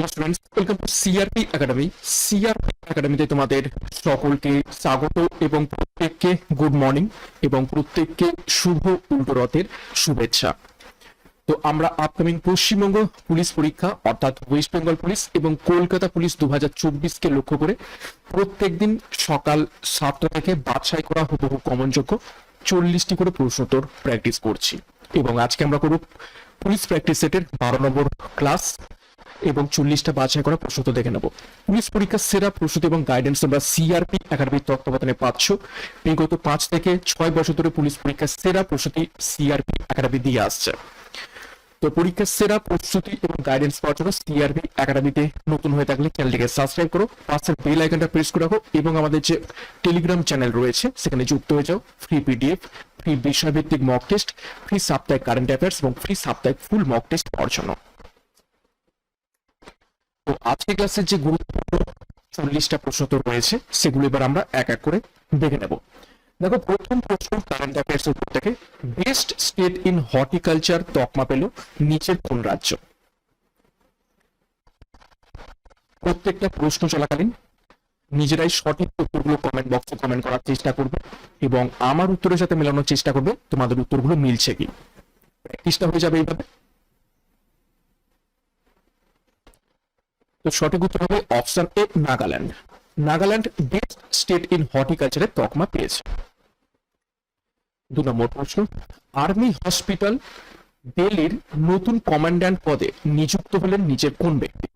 Hello students welcome to CRP academy CRP একাডেমিতে তোমাদের সকলকে স্বাগত এবং প্রত্যেককে গুড মর্নিং এবং প্রত্যেককে শুভ শুভেচ্ছা। তো আমরা আপকামিং পশ্চিমবঙ্গ পুলিশ পরীক্ষা, অর্থাৎ ওয়েস্ট বেঙ্গল পুলিশ এবং কলকাতা পুলিশ দু হাজার চব্বিশকে লক্ষ্য করে প্রত্যেকদিন সকাল সাতটা থেকে বাছাই করা হুবহু কমনযোগ্য চল্লিশটি করে প্রশ্নোত্তর প্র্যাকটিস করছি। এবং আজকে আমরা করব পুলিশ প্র্যাকটিস সেটের বারো নম্বর ক্লাস এবং চল্লিশটা বাছাই করা প্রশ্নোত্তর দেখে নেব। পুলিশ পরীক্ষার সেরা প্রস্তুতি এবং গাইডেন্স তোমরা সিআরপি একাডেমির তত্ত্বাবধানে পাচ্ছ। বিগত পাঁচ থেকে ছয় বছর ধরে পুলিশ পরীক্ষার সেরা প্রস্তুতি সিআরপি একাডেমি দিয়ে আসছে। তো পরীক্ষার সেরা প্রস্তুতি এবং গাইডেন্স পাওয়ার জন্য সিআরবি একাডেমিতে নতুন হয়ে থাকলে চ্যানেলটিকে সাবস্ক্রাইব করো পাশের বেল আইকনটা প্রেস করে রাখো এবং আমাদের যে টেলিগ্রাম চ্যানেল রয়েছে, সেখানে যুক্ত হয়ে যাও। ফ্রি পিডিএফ ফ্রি বিষয়ভিত্তিক মক টেস্ট ফ্রি সাপ্তাহিক কারেন্ট অ্যাফেয়ার্স এবং ফ্রি সাপ্তাহিক ফুল মক টেস্ট পাওয়ার জন্য। তো আজকে ক্লাসের যে গুরুত্বপূর্ণ চল্লিশটা প্রশ্ন তো রয়েছে, সেগুলো এবার আমরা এক এক করে দেখে নেব। দেখো, প্রথম প্রশ্ন কারেন্ট অ্যাফেয়ার্স উপর থেকে বেস্ট স্টেট ইন হর্টিকালচার তকমা পেল নিচের কোন রাজ্য? প্রত্যেকটা প্রশ্ন চলাকালীন নিজেরাই সঠিক উত্তরগুলো কমেন্ট বক্সে কমেন্ট করার চেষ্টা করবে এবং আমার উত্তরের সাথে মেলানোর চেষ্টা করবে, তোমাদের উত্তরগুলো মিলছে কি? প্র্যাকটিসটা হয়ে যাবে এইভাবে। তো সঠিক উত্তর হবে option A, Nagaland. Nagaland best state in হর্টিকালচারের তকমা পেয়েছে। দু নম্বর প্রশ্ন আর্মি হসপিটাল দিল্লির নতুন কমান্ড্যান্ট পদে নিযুক্ত হলেন নিচের কোন ব্যক্তি?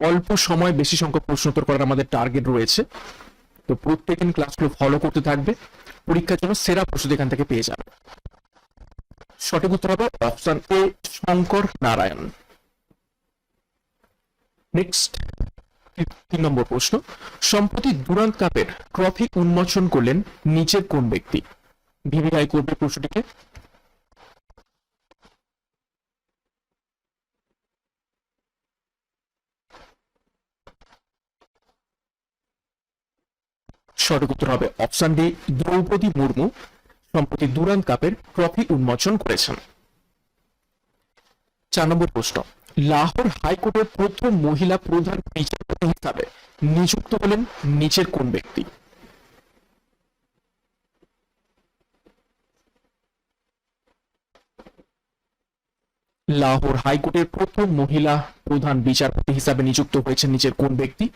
অল্প সময় বেশি সংখ্যক প্রশ্ন উত্তর করার আমাদের টার্গেট রয়েছে। তো প্রত্যেকদিন ক্লাসগুলো ফলো করতে থাকবে। পরীক্ষার জন্য সেরা প্রস্তুতি এখান থেকে পেয়ে যাবে। সঠিক উত্তর হবে option A, Shankar Narayan. Next তিন নম্বর প্রশ্ন। সম্প্রতি দুরান্ত কাপের ট্রফি উন্মোচন করলেন নিচের কোন ব্যক্তি? ভিভিআই করবে প্রশ্নটিকে। সঠিক উত্তর হবে অপশন ডি, দ্রৌপদী মুর্মু। সম্প্রতি দুরান্ত কাপের ট্রফি উন্মোচন করেছেন। চার নম্বর প্রশ্ন, লাহোর হাইকোর্টের প্রথম মহিলা প্রধান বিচারপতি হিসাবে নিযুক্ত হলেন নিচের কোন ব্যক্তি? লাহোর হাইকোর্টের প্রথম মহিলা প্রধান বিচারপতি হিসাবে নিযুক্ত হয়েছেন নিচের কোন ব্যক্তি?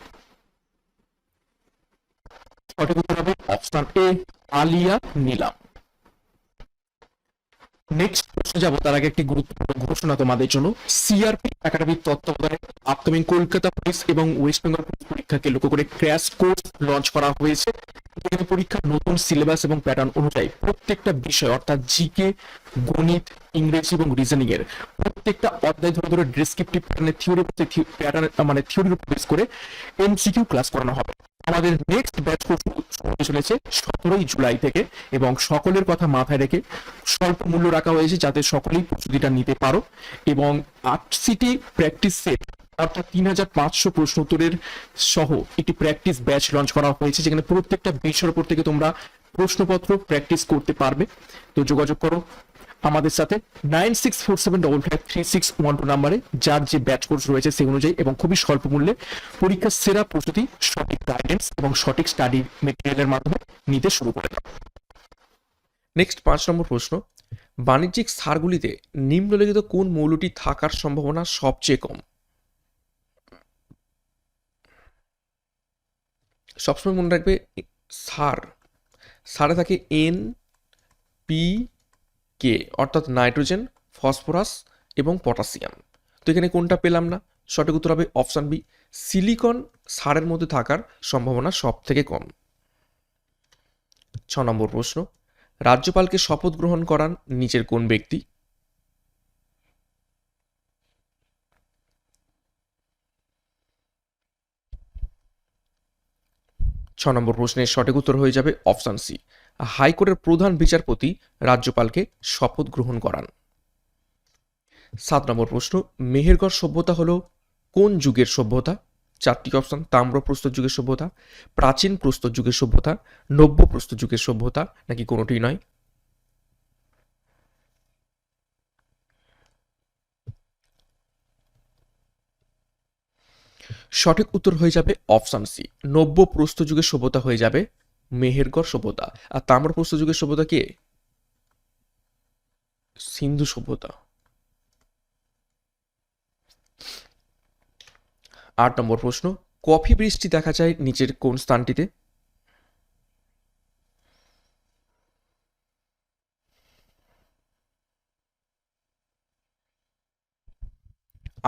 সঠিক উত্তর হবে অপশন এ, আলিয়া নিলাম। নেক্সট প্রশ্ন যাব, তার আগে একটি গুরুত্বপূর্ণ ঘোষণা তোমাদের জন্য। সিআরপি একাডেমির তত্ত্বাবধানে আপকামিং কলকাতা পুলিশ এবং ওয়েস্ট বেঙ্গল পুলিশ পরীক্ষাকে লক্ষ্য করে ক্র্যাশ কোর্স লঞ্চ করা হয়েছে। যেখানে পরীক্ষার নতুন সিলেবাস এবং প্যাটার্ন অনুযায়ী প্রত্যেকটা বিষয়, অর্থাৎ জিকে গণিত, ইংরেজি এবং রিজনিং এর প্রত্যেকটা অধ্যায় ধরে ধরে ডেসক্রিপটিভ প্যাটার্নের থিওরি প্যাটার্ন মানে থিওরির উপর বেস করে এমসিকিউ ক্লাস করানো হবে। আমাদের নেক্সট ব্যাচ কোর্স হতে চলেছে সতেরোই জুলাই থেকে এবং সকলের কথা মাথায় রেখে স্বল্প মূল্য রাখা হয়েছে যাতে সকলেই প্রস্তুতিটা নিতে পারো এবং আটশিটি প্র্যাকটিস সেট অর্থাৎ তিন হাজার পাঁচশো প্রশ্ন উত্তরের সহ একটি প্র্যাকটিস ব্যাচ লঞ্চ করা হয়েছে, যেখানে প্রত্যেকটা বিষয়ের উপর থেকে তোমরা প্রশ্নপত্র প্র্যাকটিস করতে পারবে। তো যোগাযোগ করো আমাদের সাথে nine six four seven double five three six one two নাম্বারে, যার যে ব্যাচ কোর্স রয়েছে সেই অনুযায়ী এবং খুবই স্বল্প মূল্যে পরীক্ষার সেরা প্রস্তুতি, সঠিক গাইডেন্স এবং সঠিক স্টাডি মেটেরিয়ালের মাধ্যমে নিতে শুরু করে দাও। নেক্সট পাঁচ নম্বর প্রশ্ন, বাণিজ্যিক সারগুলিতে নিম্নলিখিত কোন মৌলটি থাকার সম্ভাবনা সবচেয়ে কম? সবসময় মনে রাখবে, সার। সারে থাকে এন, পি কে অর্থাৎ নাইট্রোজেন, ফসফরাস এবং পটাশিয়াম। তো এখানে কোনটা পেলাম না? সঠিক উত্তর হবে অপশান বি সিলিকন সারের মধ্যে থাকার সম্ভাবনা সব থেকে কম। ছ নম্বর প্রশ্ন, রাজ্যপালকে শপথ গ্রহণ করান নিচের কোন ব্যক্তি? ছ নম্বর প্রশ্নের সঠিক উত্তর হয়ে যাবে অপশান সি। হাইকোর্টের প্রধান বিচারপতি রাজ্যপালকে শপথ গ্রহণ করান। সাত নম্বর প্রশ্ন, মেহেরগড় সভ্যতা হল কোন যুগের সভ্যতা? চারটি অপশান, তাম্র প্রস্তর যুগের সভ্যতা, প্রাচীন প্রস্তর যুগের সভ্যতা, নব্য প্রস্তর যুগের সভ্যতা, নাকি কোনোটি নয়? সঠিক উত্তর হয়ে যাবে অপশান সি। নব্য প্রস্তযুগের সভ্যতা হয়ে যাবে মেহেরগড় সভ্যতা। আর তাম্র প্রস্তযুগের সভ্যতা কে? সিন্ধু সভ্যতা। আট নম্বর প্রশ্ন, কফি বৃষ্টি দেখা যায় নিচের কোন স্থানটিতে?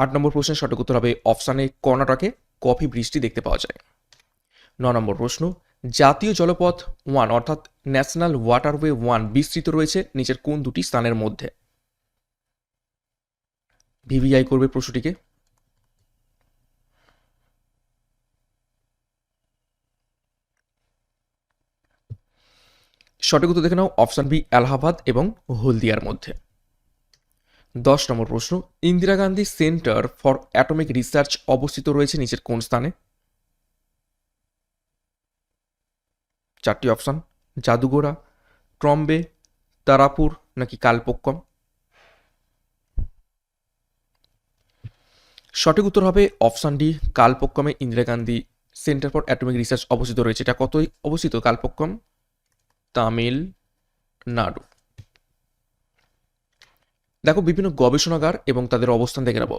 আট নম্বর প্রশ্নের সঠিক উত্তর হবে অপশানে কর্ণাটকে কফি বৃষ্টি দেখতে পাওয়া যায়। ন নম্বর প্রশ্ন, জাতীয় জলপথ ওয়ান অর্থাৎ ন্যাশনাল ওয়াটারওয়ে ওয়ান বিস্তৃত রয়েছে নিচের কোন দুটি স্থানের মধ্যে? ভিভিআই করবে প্রশ্নটিকে। সঠিক উত্তর দেখে নাও, অপশান বি এলাহাবাদ এবং হলদিয়ার মধ্যে। দশ নম্বর প্রশ্ন, Indira Gandhi centre for atomic research অবস্থিত রয়েছে নিচের কোন স্থানে? চারটি অপশান জাদুগোড়া ট্রম্বে, তারাপুর নাকি কালপক্কম? সঠিক উত্তর হবে option D, কালপক্কমে Indira Gandhi centre for atomic research অবস্থিত রয়েছে। এটা কতই অবস্থিত, কালপক্কম? তামিলনাড়ু। দেখো, বিভিন্ন গবেষণাগার এবং তাদের অবস্থান দেখে নেব।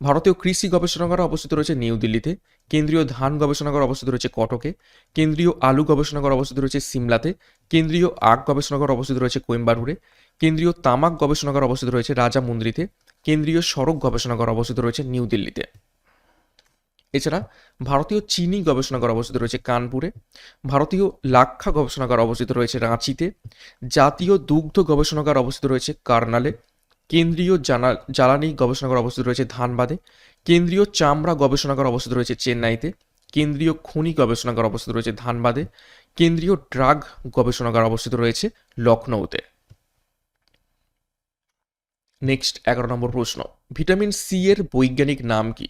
ভারতীয় কৃষি গবেষণাগার অবস্থিত রয়েছে নিউ দিল্লিতে, কেন্দ্রীয় ধান গবেষণাগার অবস্থিত রয়েছে কটকে, কেন্দ্রীয় আলু গবেষণাগার অবস্থিত রয়েছে সিমলাতে, কেন্দ্রীয় আখ গবেষণাগার অবস্থিত রয়েছে কোয়েম্বাটুরে, কেন্দ্রীয় তামাক গবেষণাগার অবস্থিত রয়েছে রাজামুন্দ্রিতে, কেন্দ্রীয় সড়ক গবেষণাগার অবস্থিত রয়েছে নিউ দিল্লিতে। এছাড়া ভারতীয় চিনি গবেষণাগার অবস্থিত রয়েছে কানপুরে, ভারতীয় লাক্ষা গবেষণাগার অবস্থিত রয়েছে রাঁচিতে, জাতীয় দুগ্ধ গবেষণাগার অবস্থিত রয়েছে কার্নালে কেন্দ্রীয় জ্বালানি গবেষণাগার অবস্থিত রয়েছে ধানবাদে। কেন্দ্রীয় চামড়া গবেষণাগার অবস্থিত রয়েছে চেন্নাইতে। কেন্দ্রীয় খনি গবেষণাগার অবস্থিত রয়েছে ধানবাদে। কেন্দ্রীয় ড্রাগ গবেষণাগার অবস্থিত রয়েছে লখনৌতে। নেক্সট, এগারো নম্বর প্রশ্ন। ভিটামিন সি এর বৈজ্ঞানিক নাম কি?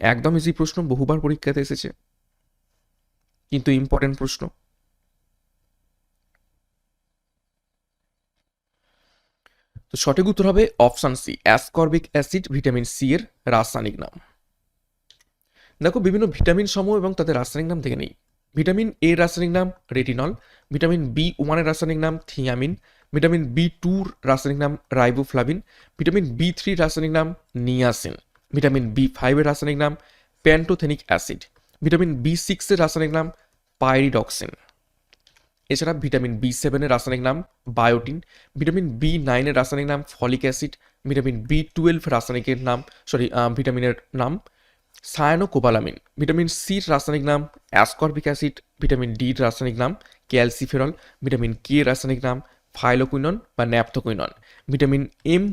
একদম ইজি প্রশ্ন, বহুবার পরীক্ষাতে এসেছে। কিন্তু ইম্পর্টেন্ট প্রশ্ন। তো সঠিক উত্তর হবে option C, ascorbic acid, vitamin C এর রাসায়নিক নাম। দেখো, বিভিন্ন ভিটামিন সমূহ এবং তাদের রাসায়নিক নাম থেকে নেই। ভিটামিন এর রাসায়নিক নাম রেটিনল, ভিটামিন বি ওয়ানের রাসায়নিক নাম থিয়ামিন, ভিটামিন বি টুর রাসায়নিক নাম রাইবোফ্লাভিন, ভিটামিন বি থ্রি রাসায়নিক নাম নিয়াসিন, ভিটামিন বি ফাইভের রাসায়নিক নাম প্যান্টোথেনিক অ্যাসিড, ভিটামিন বি সিক্সের রাসায়নিক নাম পাইরিডক্সিন। এছাড়া ভিটামিন বি সেভেনের রাসায়নিক নাম বায়োটিন, ভিটামিন বি নাইনের রাসায়নিক নাম folic acid, vitamin B twelve রাসায়নিকের নাম, সরি ভিটামিনের নাম সায়ানোকোবালামিন, ভিটামিন সির রাসায়নিক নাম অ্যাসকর্বিক অ্যাসিড, ভিটামিন ডির রাসায়নিক নাম ক্যালসিফেরল, ভিটামিন কে রাসায়নিক নাম ফাইলোকুইনন বা ন্যাপথোকুইনন, ভিটামিন এম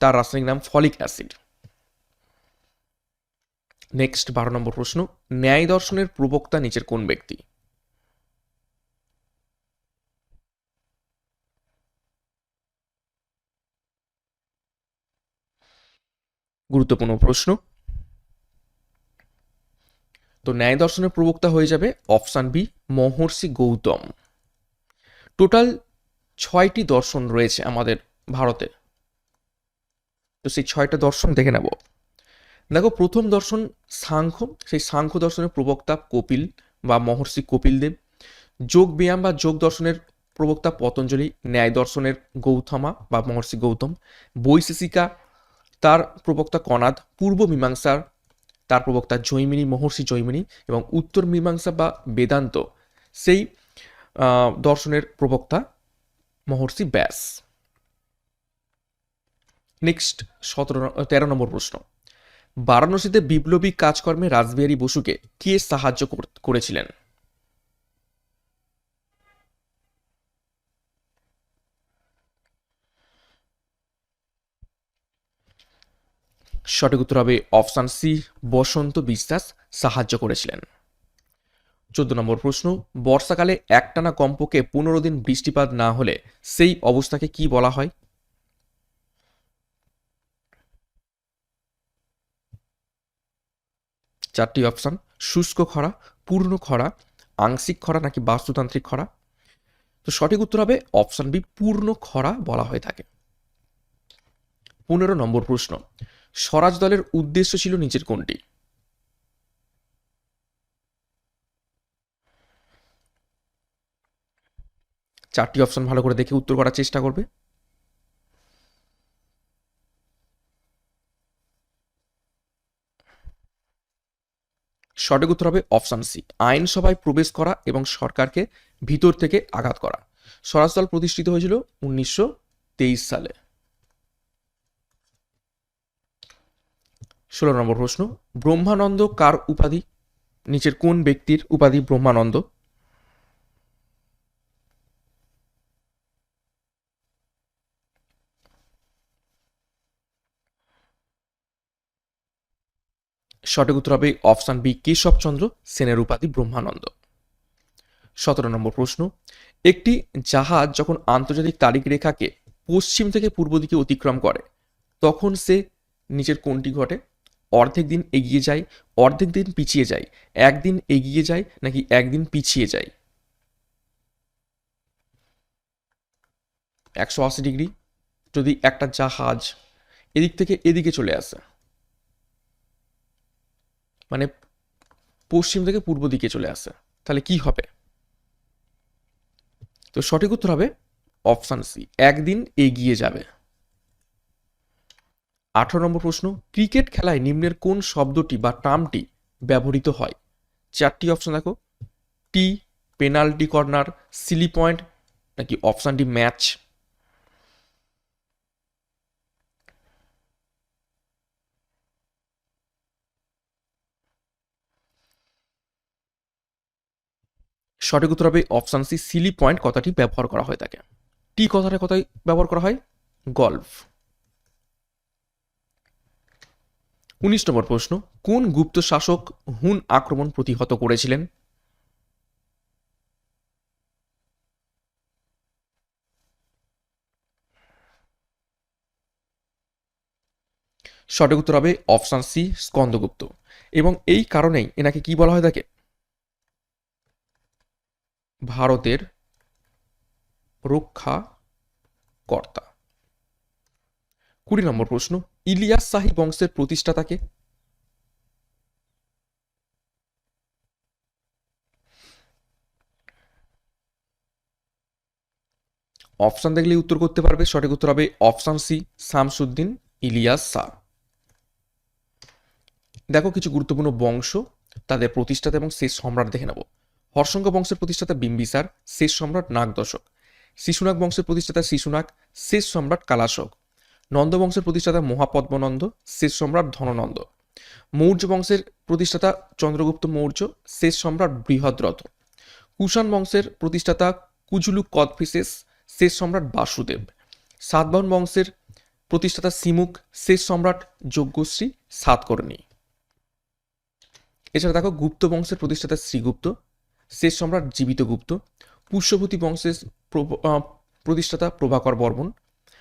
তার রাসায়নিক নাম ফলিক অ্যাসিড। নেক্সট বারো নম্বর প্রশ্ন, ন্যায় দর্শনের প্রবক্তা নিচের কোন ব্যক্তি? গুরুত্বপূর্ণ প্রশ্ন। তো ন্যায় দর্শনের প্রবক্তা হয়ে যাবে option B, Maharshi Gautam. Total ছয়টি দর্শন রয়েছে আমাদের ভারতে। তো সেই ছয়টা দর্শন দেখে নেব। দেখো, প্রথম দর্শন সাংখ্য। সেই সাংখ্য দর্শনের প্রবক্তা কপিল বা মহর্ষি কপিল দেব। যোগ ব্যায়াম বা যোগ দর্শনের প্রবক্তা পতঞ্জলি, ন্যায় দর্শনের গৌতমা বা মহর্ষি গৌতম। বৈশেষিকা তার প্রবক্তা কনাদ, পূর্ব মীমাংসার তার প্রবক্তা জৈমিনী, মহর্ষি জৈমিনী এবং উত্তর মীমাংসা বা বেদান্ত, সেই দর্শনের প্রবক্তা মহর্ষি ব্যাস। নেক্সট, সতেরো, তেরো নম্বর প্রশ্ন। বারাণসীতে বিপ্লবী কাজকর্মে রাসবিহারী বসুকে কে সাহায্য কর- করেছিলেন? সঠিক উত্তর হবে অপশান সি, বসন্ত বিশ্বাস সাহায্য করেছিলেন। চোদ্দ নম্বর প্রশ্ন, বর্ষাকালে একটানা কমপক্ষে পনেরো দিন বৃষ্টিপাত না হলে সেই অবস্থাকে কি বলা হয়? চারটি অপশান, শুষ্ক খরা, পূর্ণ খরা, আংশিক খরা নাকি বাস্তুতান্ত্রিক খরা? তো সঠিক উত্তর হবে অপশান বি, পূর্ণ খরা বলা হয়ে থাকে। পনেরো নম্বর প্রশ্ন স্বরাজ দলের উদ্দেশ্য ছিল নিচের কোনটি? চারটি অপশন ভালো করে দেখে উত্তর করার চেষ্টা করবে। সঠিক উত্তর হবে অপশন সি, আইনসভায় প্রবেশ করা এবং সরকারকে ভিতর থেকে আঘাত করা। স্বরাজ দল প্রতিষ্ঠিত হয়েছিল উনিশশো তেইশ সালে। ষোলো নম্বর প্রশ্ন, ব্রহ্মানন্দ কার উপাধি? নিচের কোন ব্যক্তির উপাধি ব্রহ্মানন্দ? সঠিক উত্তর হবে অপশান বি, কেশবচন্দ্র সেনের উপাধি ব্রহ্মানন্দ। সতেরো নম্বর প্রশ্ন, একটি জাহাজ যখন আন্তর্জাতিক তারিখ রেখাকে পশ্চিম থেকে পূর্ব দিকে অতিক্রম করে, তখন সে নিচের কোনটি ঘটে? অর্ধেক দিন এগিয়ে যায়, অর্ধেক দিন পিছিয়ে যায়। একদিন এগিয়ে যায় নাকি একদিন পিছিয়ে যায়? একশো আশি ডিগ্রি, যদি একটা জাহাজ এদিক থেকে এদিকে চলে আসে মানে পশ্চিম থেকে পূর্ব দিকে চলে আসে, তাহলে কি হবে? তো সঠিক উত্তর হবে অপশান সি, একদিন এগিয়ে যাবে। আঠারো নম্বর প্রশ্ন, ক্রিকেট খেলায় নিম্নের কোন শব্দটি বা টার্মটি ব্যবহৃত হয়? চারটি অপশন দেখো। Tee penalty corner silly point নাকি অপশান ডি ম্যাচ সঠিক উত্তর হবে অপশান সি সিলি পয়েন্ট কথাটি ব্যবহার করা হয় তাকে। টি কথাটা কথাই ব্যবহার করা হয়? গল্ফ উনিশ নম্বর প্রশ্ন, কোন গুপ্ত শাসক হুন আক্রমণ প্রতিহত করেছিলেন? সঠিক উত্তর হবে অপশান সি, স্কন্দগুপ্ত। এবং এই কারণেই এনাকে কি বলা হয় থাকে ভারতের রক্ষা কর্তা কুড়ি নম্বর প্রশ্ন ইলিয়াস শাহী বংশের প্রতিষ্ঠাতাকে? অপশন দেখলে উত্তর করতে পারবে, সঠিক উত্তর হবে অপশন সি, শামসুদ্দিন ইলিয়াস শাহ। দেখো কিছু গুরুত্বপূর্ণ বংশ, তাদের প্রতিষ্ঠাতা এবং শেষ সম্রাট দেখে নেব। হর্ষঙ্গ বংশের প্রতিষ্ঠাতা বিম্বিসার, শেষ সম্রাট নাগদশক। শিশুনাগ বংশের প্রতিষ্ঠাতা শিশুনাগ, শেষ সম্রাট কালাশক। নন্দ বংশের প্রতিষ্ঠাতা মহাপদ্মনন্দ, শেষ সম্রাট ধননন্দ। মৌর্য বংশের প্রতিষ্ঠাতা চন্দ্রগুপ্ত মৌর্য, শেষ সম্রাট বৃহদ্রথ। কুষাণ বংশের প্রতিষ্ঠাতা কুজুলু কদফিসেস, শেষ সম্রাট বাসুদেব। সাতবাহন বংশের প্রতিষ্ঠাতা সিমুক, শেষ সম্রাট যজ্ঞশ্রী, সাতকর্ণী। এছাড়া দেখো গুপ্ত বংশের প্রতিষ্ঠাতা শ্রীগুপ্ত, শেষ সম্রাট জীবিত গুপ্ত পুষ্যভূতি বংশের প্রতিষ্ঠাতা প্রভাকর বর্মন,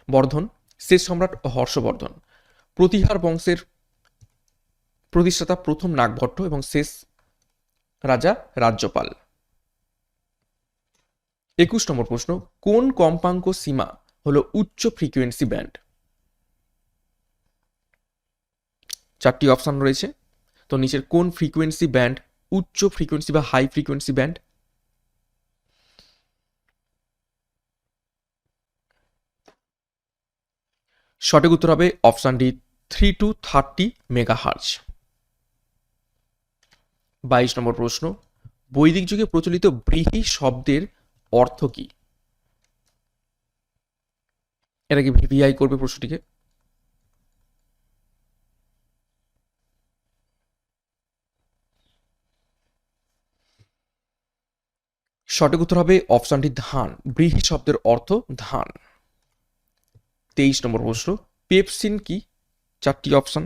বর্ধন শেষ সম্রাট হর্ষবর্ধন। প্রতিহার বংশের প্রতিষ্ঠাতা প্রথম নাগভট্ট এবং শেষ রাজা রাজ্যপাল। একুশ নম্বর প্রশ্ন, কোন কম্পাঙ্ক সীমা হলো উচ্চ ফ্রিকোয়েন্সি ব্যান্ড? চারটি অপশন রয়েছে। তো নিচের কোন ফ্রিকোয়েন্সি ব্যান্ড উচ্চ ফ্রিকোয়েন্সি বা হাই ফ্রিকোয়েন্সি ব্যান্ড সঠিক উত্তর হবে option D three two thirty megahertz বাইশ নম্বর প্রশ্ন, বৈদিক যুগে প্রচলিত ব্রিহি শব্দের অর্থ কি? এটা কি ভিভিআই করবে প্রশ্নটিকে। সঠিক উত্তর হবে অপশনটি ধান, ব্রিহি শব্দের অর্থ ধান। তেইশ নম্বর প্রশ্ন, পেপসিন কি? চারটি অপশন।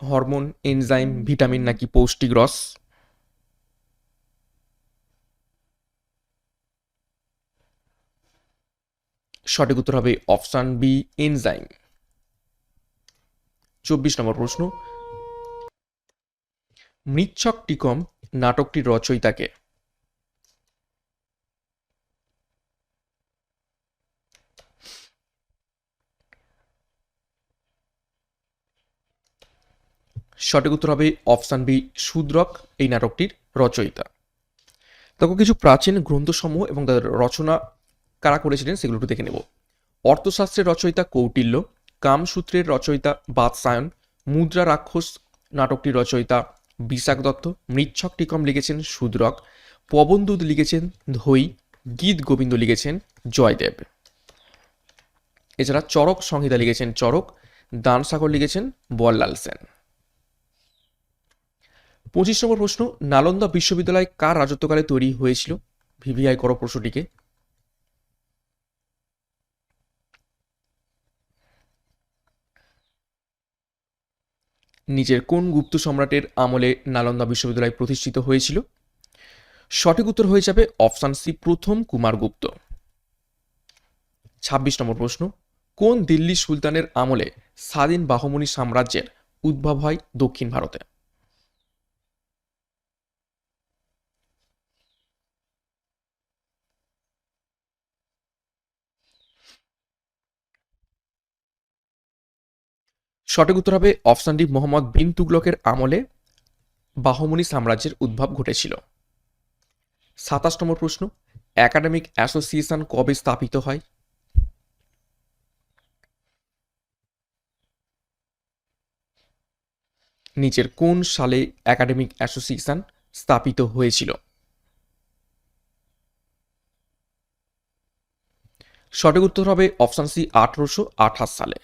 হরমোন, এনজাইম, ভিটামিন নাকি পৌষ্টিক রস? সঠিক উত্তর হবে অপশান বি, এনজাইম। চব্বিশ নম্বর প্রশ্ন মৃচ্ছক টিকম নাটকটির রচয়িতাকে সঠিক উত্তর হবে অপশান বি, শূদ্রক, এই নাটকটির রচয়িতা। দেখো, কিছু প্রাচীন গ্রন্থসমূহ এবং তাদের রচনা কারা করেছিলেন সেগুলো একটু দেখে নেব। অর্থশাস্ত্রের রচয়িতা কৌটিল্য, কামসূত্রের রচয়িতা বাদসায়ন মুদ্রা রাক্ষস নাটকটির রচয়িতা বিশাখ দত্ত, মৃচ্ছক টিকম লিখেছেন সুদ্রক পবনদূত লিখেছেন ধৈ গীত গোবিন্দ লিখেছেন জয়দেব। এছাড়া চরক সংহিতা লিখেছেন চরক দানসাগর লিখেছেন বল্লাল সেন। পঁচিশ নম্বর প্রশ্ন, নালন্দা বিশ্ববিদ্যালয় কার রাজত্বকালে তৈরি হয়েছিল? ভিভিআই করো প্রশ্নটিকে। নিজের কোন গুপ্ত সম্রাটের আমলে নালন্দা বিশ্ববিদ্যালয় প্রতিষ্ঠিত হয়েছিল? সঠিক উত্তর হয়ে যাবে অপশান সি, প্রথম কুমারগুপ্ত ছাব্বিশ নম্বর প্রশ্ন, কোন দিল্লি সুলতানের আমলে স্বাধীন বাহমনি সাম্রাজ্যের উদ্ভব হয় দক্ষিণ ভারতে? সঠিক উত্তর হবে অপশানডি মোহাম্মদ বিন তুগলকের আমলে বাহমনি সাম্রাজ্যের উদ্ভব ঘটেছিল। সাতাশ নম্বর প্রশ্ন, একাডেমিক অ্যাসোসিয়েশন কবে স্থাপিত হয়? নিচের কোন সালে একাডেমিক অ্যাসোসিয়েশন স্থাপিত হয়েছিল? সঠিক উত্তর হবে অপশান সি, আঠারোশো আঠাশ সালে।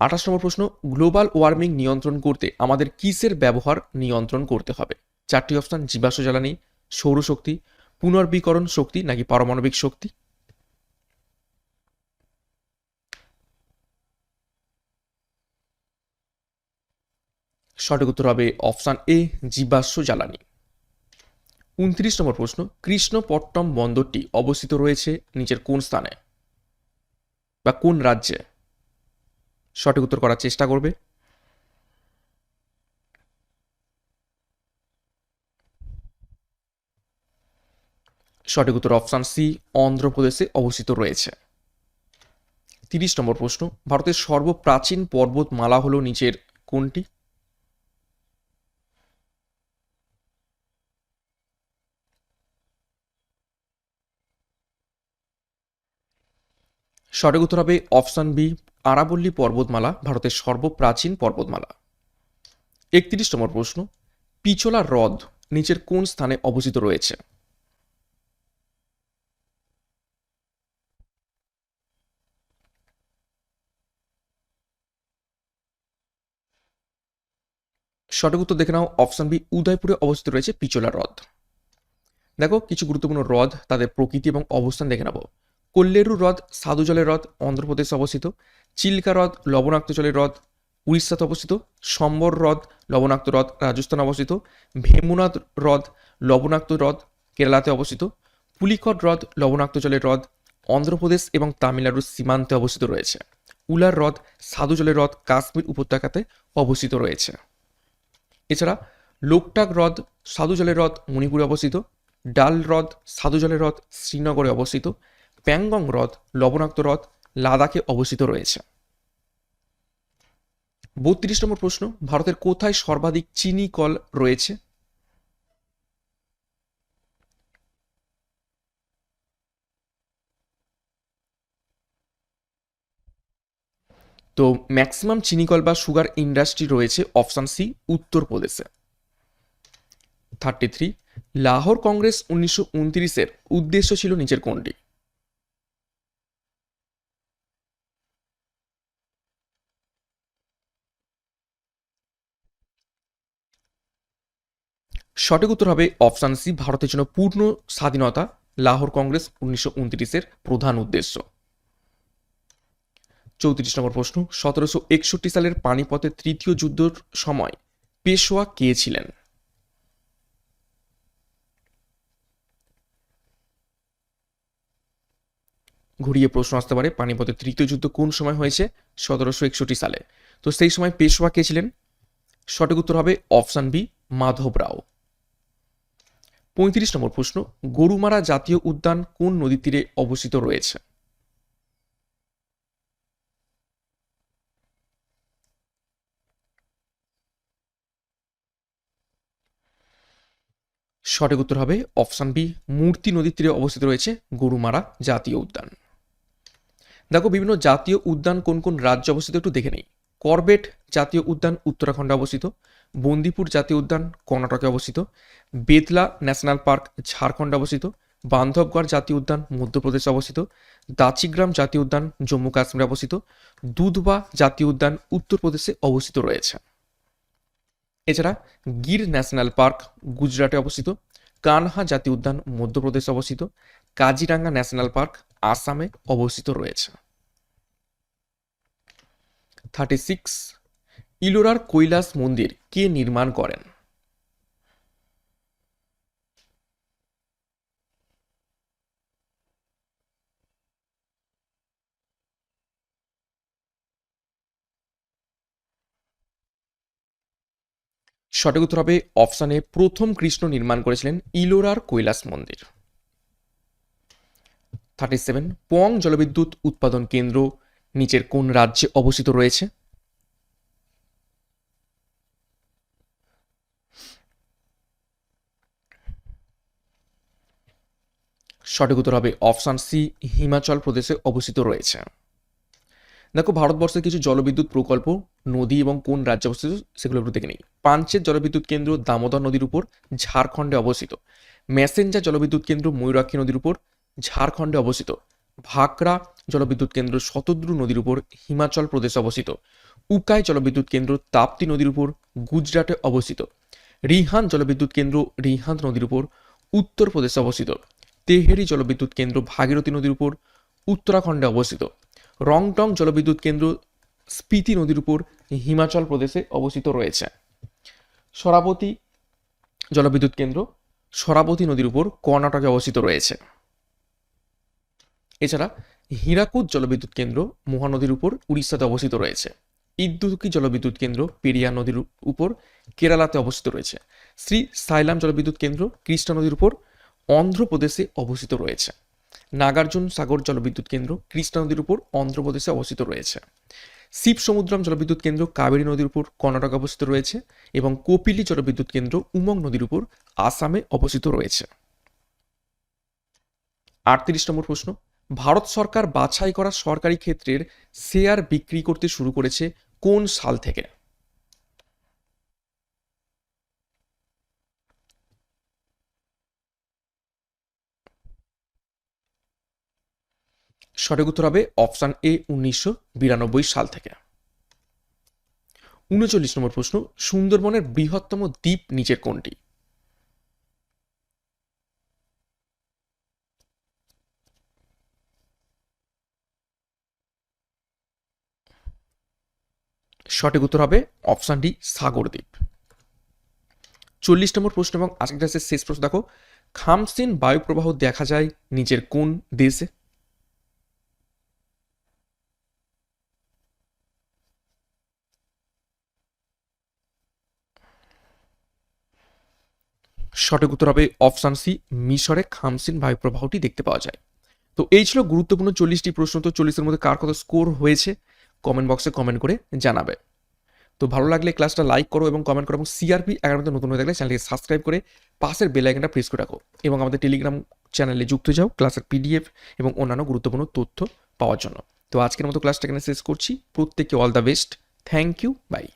আঠাশ নম্বর প্রশ্ন, গ্লোবাল ওয়ার্মিং নিয়ন্ত্রণ করতে আমাদের কিসের ব্যবহার নিয়ন্ত্রণ করতে হবে? চারটি অপশান, জীবাশ্ম জ্বালানি সৌরশক্তি পুনর্বীকরণ শক্তি নাকি পারমাণবিক শক্তি? সঠিক উত্তর হবে অপশান এ, জীবাশ্ম জ্বালানি। উনত্রিশ নম্বর প্রশ্ন, কৃষ্ণপট্টম বন্দরটি অবস্থিত রয়েছে নিচের কোন স্থানে? বা কোন রাজ্যে? সঠিক উত্তর করার চেষ্টা করবে। সঠিক উত্তর অপশান সি, অন্ধ্রপ্রদেশে অবস্থিত রয়েছে। তিরিশ নম্বর প্রশ্ন, ভারতের সর্বপ্রাচীন পর্বতমালা হল নিচের কোনটি? সঠিক উত্তর হবে অপশান বি আরাবল্লী পর্বতমালা, ভারতের সর্বপ্রাচীন পর্বতমালা। একত্রিশ নম্বর প্রশ্ন, পিছলা হ্রদ নিচের কোন স্থানে অবস্থিত রয়েছে? সঠিক উত্তর দেখে নাও, অপশান বি, উদয়পুরে অবস্থিত রয়েছে পিছলা হ্রদ। দেখো, কিছু গুরুত্বপূর্ণ হ্রদ, তাদের প্রকৃতি এবং অবস্থান দেখে নেব কল্লেরু হ্রদ, সাধু জলের হ্রদ, অন্ধ্রপ্রদেশে অবস্থিত। চিল্কা হ্রদ, লবণাক্ত জলের হ্রদ, উড়িষ্যাতে অবস্থিত। সম্বর হ্রদ, লবণাক্ত হ্রদ, রাজস্থানে অবস্থিত। ভেমুনাথ হ্রদ, লবণাক্ত হ্রদ, কেরালাতে অবস্থিত। পুলিকট হ্রদ, লবণাক্ত জলের হ্রদ, অন্ধ্রপ্রদেশ এবং তামিলনাড়ুর সীমান্তে অবস্থিত রয়েছে। উলার হ্রদ, সাধু জলের হ্রদ, কাশ্মীর উপত্যকাতে অবস্থিত রয়েছে। এছাড়া লোকটাক হ্রদ, সাধু জলের হ্রদ, মণিপুরে অবস্থিত। ডাল হ্রদ, সাধু জলের হ্রদ, শ্রীনগরে অবস্থিত। প্যাংগং হ্রদ, লবণাক্ত হ্রদ লাদাখে অবস্থিত রয়েছে। বত্রিশ নম্বর প্রশ্ন, ভারতের কোথায় সর্বাধিক চিনি কল রয়েছে? তো ম্যাক্সিমাম চিনিকল বা সুগার ইন্ডাস্ট্রি রয়েছে অপশান সি, উত্তরপ্রদেশে। থার্টি থ্রি, লাহোর কংগ্রেস উনিশশো উনত্রিশের উদ্দেশ্য ছিল নিচের কোনটি? সঠিক উত্তর হবে অপশান সি, ভারতের জন্য পূর্ণ স্বাধীনতা, লাহোর কংগ্রেস উনিশশো উনত্রিশের প্রধান উদ্দেশ্য। চৌত্রিশ নম্বর প্রশ্ন, সতেরোশো একষট্টি সালের পানিপথে তৃতীয় যুদ্ধের সময় পেশোয়া কে ছিলেন? ঘুরিয়ে প্রশ্ন আসতে পারে, পানিপথের তৃতীয় যুদ্ধ কোন সময় হয়েছে? সতেরোশো একষট্টি সালে। তো সেই সময় পেশোয়া কে ছিলেন? সঠিক উত্তর হবে অপশান বি, মাধব রাও। পঁয়ত্রিশ নম্বর প্রশ্ন, গরুমারা জাতীয় উদ্যান কোন নদীর তীরে অবস্থিত রয়েছে? সঠিক উত্তর হবে অপশান বি, মূর্তি নদীর তীরে অবস্থিত রয়েছে গরুমারা জাতীয় উদ্যান। দেখো, বিভিন্ন জাতীয় উদ্যান কোন কোন রাজ্যে অবস্থিত একটু দেখে নেই। করবেট জাতীয় উদ্যান উত্তরাখণ্ডে অবস্থিত বন্দিপুর জাতীয় উদ্যান, কর্ণাটকে অবস্থিত। বেতলা ন্যাশনাল পার্ক, ঝাড়খণ্ডে অবস্থিত। বান্ধবগড় জাতীয় উদ্যান, মধ্যপ্রদেশে অবস্থিত। দাচিগ্রাম জাতীয় উদ্যান, জম্মু কাশ্মীরে অবস্থিত। দুধবা জাতীয় উদ্যান, উত্তরপ্রদেশে অবস্থিত রয়েছে। এছাড়া গির ন্যাশনাল পার্ক, গুজরাটে অবস্থিত। কানহা জাতীয় উদ্যান, মধ্যপ্রদেশে অবস্থিত। কাজিরাঙ্গা ন্যাশনাল পার্ক, আসামে অবস্থিত রয়েছে। থার্টি সিক্স ইলোরার কৈলাস মন্দির কে নির্মাণ করেন? সঠিক উত্তর হবে অপশানে প্রথম কৃষ্ণ নির্মাণ করেছিলেন ইলোরার কৈলাস মন্দির। থার্টি সেভেন, পং জলবিদ্যুৎ উৎপাদন কেন্দ্র, নিচের কোন রাজ্যে অবস্থিত রয়েছে? সঠিক উত্তর হবে অপশান সি, হিমাচল প্রদেশে অবস্থিত রয়েছে। দেখো ভারতবর্ষের কিছু জলবিদ্যুৎ প্রকল্প, নদী এবং কোন রাজ্যে অবস্থিত সেগুলো একটু দেখে নিই। পাঞ্চের জলবিদ্যুৎ কেন্দ্র দামোদর নদীর উপর, ঝাড়খণ্ডে অবস্থিত। মেসেঞ্জার জলবিদ্যুৎ কেন্দ্র ময়ূরাক্ষী নদীর উপর, ঝাড়খণ্ডে অবস্থিত। ভাকরা জলবিদ্যুৎ কেন্দ্র শতদ্রু নদীর উপর, হিমাচল প্রদেশে অবস্থিত। উকাই জলবিদ্যুৎ কেন্দ্র তাপ্তি নদীর উপর, গুজরাটে অবস্থিত। রিহান জলবিদ্যুৎ কেন্দ্র রিহান নদীর উপর উত্তরপ্রদেশে অবস্থিত। তেহেরি জলবিদ্যুৎ কেন্দ্র ভাগীরথী নদীর উপর উত্তরাখণ্ডে অবস্থিত। রংটং জলবিদ্যুৎ কেন্দ্র স্পিতি নদীর উপর হিমাচল প্রদেশে অবস্থিত রয়েছে। সরাবতী জলবিদ্যুৎ কেন্দ্র সরাবতী নদীর উপর কর্ণাটকে অবস্থিত রয়েছে। এছাড়া হীরাকুদ জলবিদ্যুৎ কেন্দ্র মহানদীর উপর উড়িষ্যাতে অবস্থিত রয়েছে। ইদ্যুকি জলবিদ্যুৎ কেন্দ্র পেরিয়া নদীর উপর কেরালাতে অবস্থিত রয়েছে। শ্রী সাইলাম জলবিদ্যুৎ কেন্দ্র কৃষ্ণা নদীর উপর অন্ধ্রপ্রদেশে অবস্থিত রয়েছে। নাগার্জুন সাগর জলবিদ্যুৎ কেন্দ্র কৃষ্ণা নদীর উপর অন্ধ্রপ্রদেশে অবস্থিত রয়েছে। শিব সমুদ্রম জলবিদ্যুৎ কেন্দ্র কাবেরী নদীর উপর কর্ণাটকে অবস্থিত রয়েছে এবং কপিলি জলবিদ্যুৎ কেন্দ্র উমং নদীর উপর আসামে অবস্থিত রয়েছে। আটত্রিশ নম্বর প্রশ্ন, ভারত সরকার বাছাই করা সরকারি ক্ষেত্রের শেয়ার বিক্রি করতে শুরু করেছে কোন সাল থেকে? সঠিক উত্তর হবে অপশান এ উনিশশো বিরানব্বই সাল থেকে। উনচল্লিশ নম্বর প্রশ্ন, সুন্দরবনের বৃহত্তম দ্বীপ নিচের কোনটি? সঠিক উত্তর হবে অপশান ডি সাগরদ্বীপ চল্লিশ নম্বর প্রশ্ন এবং আজকের শেষ প্রশ্ন দেখো, খামসিন বায়ুপ্রবাহ দেখা যায় নিচের কোন দেশে? সঠিক উত্তর হবে অপশান সি, মিশরে খামসিন বায়ুপ্রবাহটি দেখতে পাওয়া যায়। তো এই ছিল গুরুত্বপূর্ণ চল্লিশটি প্রশ্ন, তো চল্লিশের মধ্যে কার কত স্কোর হয়েছে? কমেন্ট বক্সে কমেন্ট করে জানাবে। তো ভালো লাগলে ক্লাসটা লাইক করো এবং কমেন্ট করো এবং সিআরপি এগারোতে নতুন হয়ে থাকলে চ্যানেলকে সাবস্ক্রাইব করে পাশের বেল আইকনটা প্রেস করে রাখো এবং আমাদের টেলিগ্রাম চ্যানেলে যুক্ত যাও ক্লাসের পিডিএফ এবং অন্যান্য গুরুত্বপূর্ণ তথ্য পাওয়ার জন্য। তো আজকের মতো ক্লাসটা এখানে শেষ করছি। প্রত্যেককে all the best thank you bye